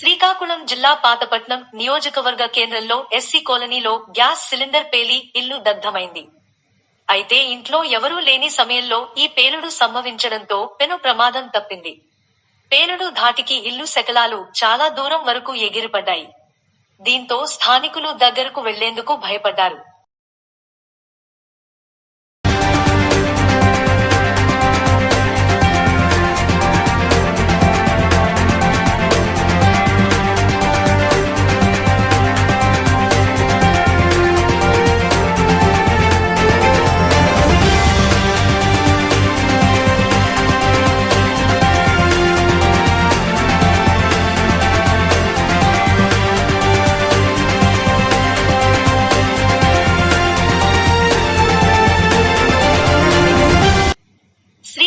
శ్రీకాకుళం జిల్లా పాతపట్నం నియోజకవర్గ కేంద్రంలో ఎస్సీ కాలనీలో గ్యాస్ సిలిండర్ పేలి ఇల్లు దగ్ధమైంది. అయితే ఇంట్లో ఎవరూ లేని సమయంలో ఈ పేలుడు సంభవించడంతో పెను ప్రమాదం తప్పింది. పేలుడు ధాటికి ఇల్లు శకలాలు చాలా దూరం వరకు ఎగిరిపడ్డాయి. దీంతో స్థానికులు దగ్గరకు వెళ్ళేందుకు భయపడ్డారు.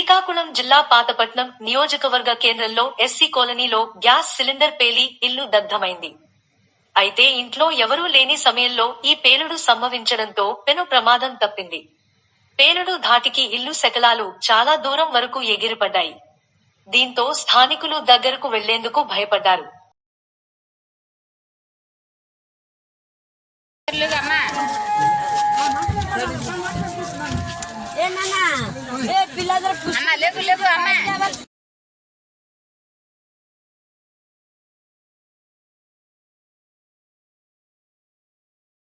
శ్రీకాకుళం జిల్లా పాతపట్నం నియోజకవర్గ కేంద్రంలో ఎస్సీ కాలనీలో గ్యాస్ సిలిండర్ పేలి ఇల్లు దగ్ధమైంది. అయితే ఇంట్లో ఎవరూ లేని సమయంలో ఈ పేలుడు సంభవించడంతో పెను ప్రమాదం తప్పింది. పేలుడు ధాటికి ఇల్లు శకలాలు చాలా దూరం వరకు ఎగిరిపడ్డాయి. దీంతో స్థానికులు దగ్గరకు వెళ్ళేందుకు భయపడ్డారు. ఏ